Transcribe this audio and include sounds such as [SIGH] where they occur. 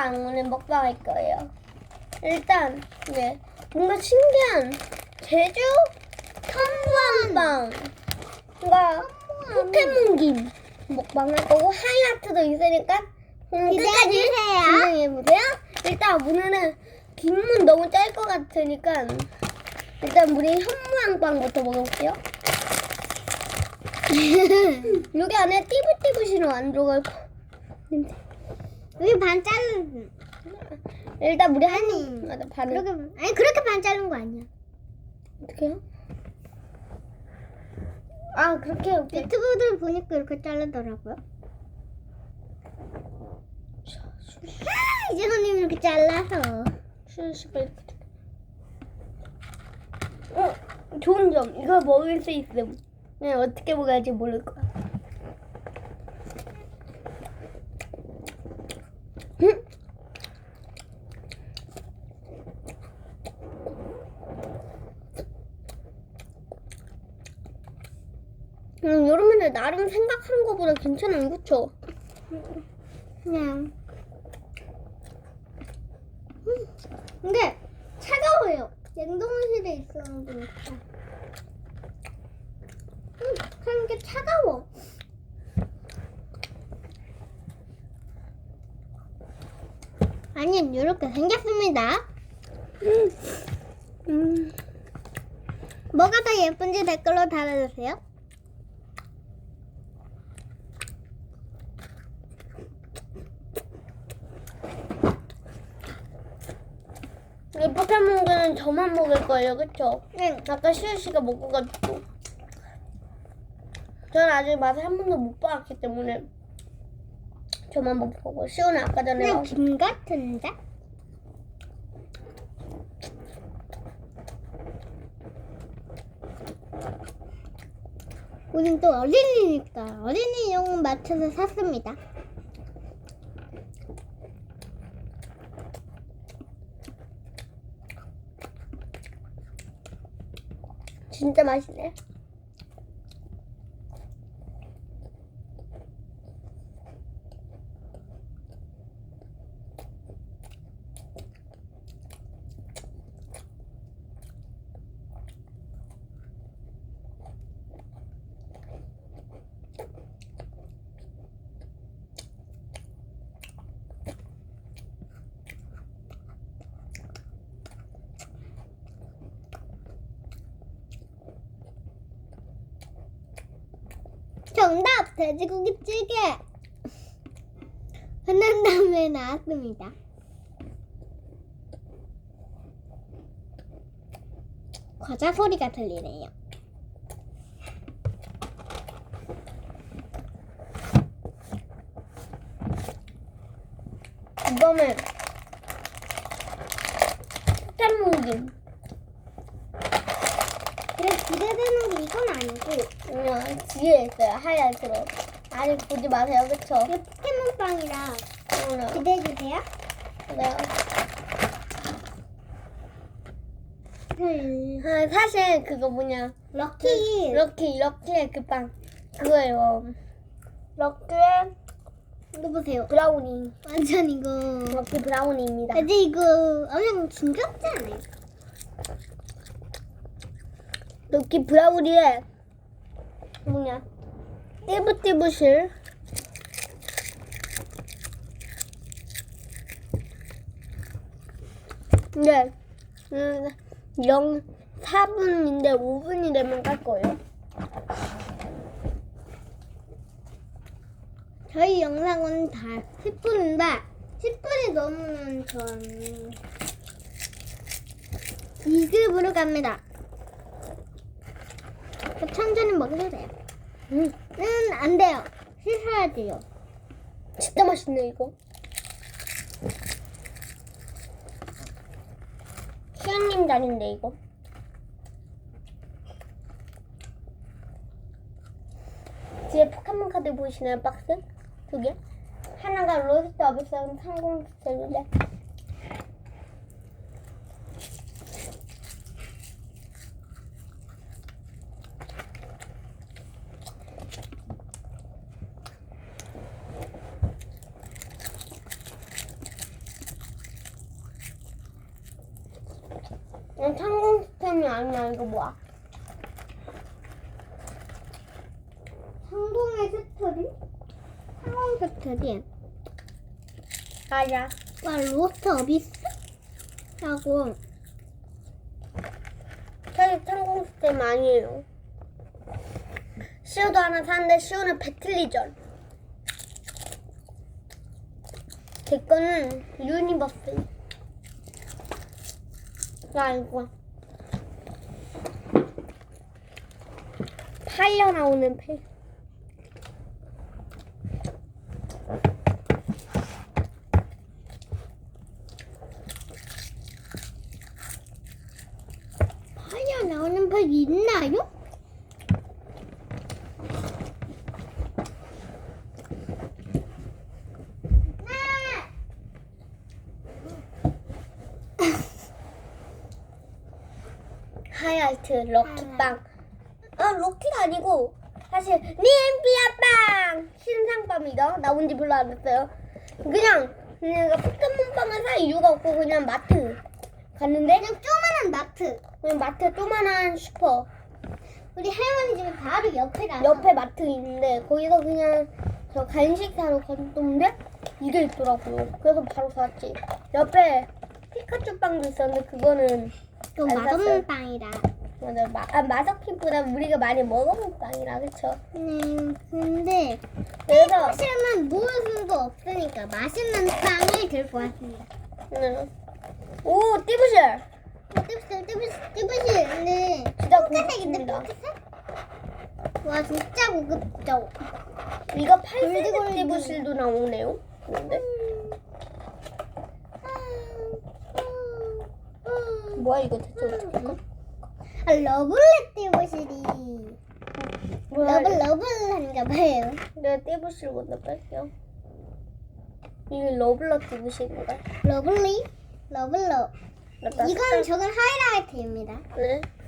먹방 오늘 먹방 할 거예요. 일단 네 뭔가 신기한 제주 텀블빵과 포켓몬 김 먹방 할 거고 하이라이트도 있으니까 음, 끝까지 기대해주세요. 진행해 보세요. 일단 오늘은 김은 너무 짤 것 같으니까 일단 우리 현무양빵부터 먹어볼게요. [LAUGHS] 여기 안에 띠부띠부시는 안 들어갈고 냄새. 여기 반 자른. 일단 우리 한 아니. 맞아 반을 그렇게 아니 그렇게 반 자른 거 아니야. 어떻게요? 아 그렇게. 유튜브들 보니까 이렇게 자르더라고요. 아, 이제 손님 이렇게 잘라서. 슈슈 어 좋은 점 이거 먹을 수 있음. 그냥 어떻게 먹어야 할지 모를 거야. 음? 음, 여러분들 나름 생각하는 것보다 괜찮아요, 그쵸? 그냥. 음, 근데 차가워요. 냉동실에 있어 보니까. 음, 그냥 게 차가워. 아니, 이렇게 생겼습니다. 음, 뭐가 더 예쁜지 댓글로 달아주세요. 이 포켓몬은 저만 먹을 거예요, 그쵸? 네. 아까 시우 씨가 먹어가지고. 저는 아직 맛을 한 번도 못 봤기 때문에 저만 못 보고 시우는 아까 전에 먹- 김 같은데? 우린 또 어린이니까 어린이용 마트에서 샀습니다. 진짜 맛있네. 돼지고기 찌개. 흔한 다음에 나왔습니다. 과자 소리가 들리네요. 이거는 포켓몬김. 그래 기대 되는 게 이건 아니고 그냥 뒤에 있어요, 하이라이트로. 아직 보지 마세요, 그쵸? 이게 포켓몬 빵이라 오늘. 기대해 주세요. 네. 음, 아, 사실 그거 뭐냐. 럭키 럭키, 럭키의 그 빵. 그거예요. 럭키의 이거 보세요. 브라우니. 완전 이거 럭키 브라우니입니다. 근데 이거 엄청 징그럽지 않아요? 럭키 브라우니에 뭐냐. 띠부띠부실. 네. 음, 0, 4분인데 5분이 되면 깔 거예요. 저희 영상은 다 10분인데 10분이 넘으면 전 2급으로 갑니다. 그 천천히 먹어도 돼요. 음, 음, 안 돼요. 씻어야 돼요. 진짜 맛있네, 이거. 시연님 잔인데, 이거. 뒤에 포켓몬 카드 보이시나요, 박스? 두 개? 하나가 로스트 어비스한 상공 스타일인데. 어, 창공 스템이 아니야 이거 뭐야? 성공의 스토리? 성공 스토리. 맞아. 와 로스트 어비스? 하고 저기 창공 스템 아니에요. 시우도 하나 샀는데 시우는 배틀리전. 제 거는 유니버스. 야 이거 팔려 나오는 팩. 파이어 나오는 팩이 있나요? 하이라이트 럭키빵. 아 럭키가 아니고 사실 님비아빵 신상빵이다. 나온 지 별로 안 됐어요. 그냥 내가 포켓몬빵을 살 이유가 없고 그냥 마트 갔는데 그냥 조그만한 마트. 그냥 마트 조만한 슈퍼 우리 할머니 집에 바로 옆에라. 옆에 마트 있는데 거기서 그냥 저 간식 사러 갔는데 이게 있더라고요. 그래서 바로 샀지. 옆에 피카츄 빵도 있었는데 그거는 또안 맛없는. 빵이라. 맞아 마, 아, 마석핀보다 우리가 많이 먹어본 빵이라 그쵸? 네, 근데 그래서 사실은 모을 수도 없으니까 맛있는 빵을 들고 왔습니다. 음. 오 띠부실 어, 띠부실, 띠부실, 띠부실. 근데 진짜 핑크색인데 고급집니다. 핑크색? 와 진짜 고급져. 이거 팔색. 띠부실도 나오네요. 근데 뭐야 이거 대체 어떻게 할까? 아, 러블렛 띠부실이 뭐야 러블 이거? 러블한가 봐요. 내가 띠부실 먼저 뺄게요. 이게 러블러 띠부실인가? 러블리, 러블러. 이건 저건 하이라이트입니다. 네.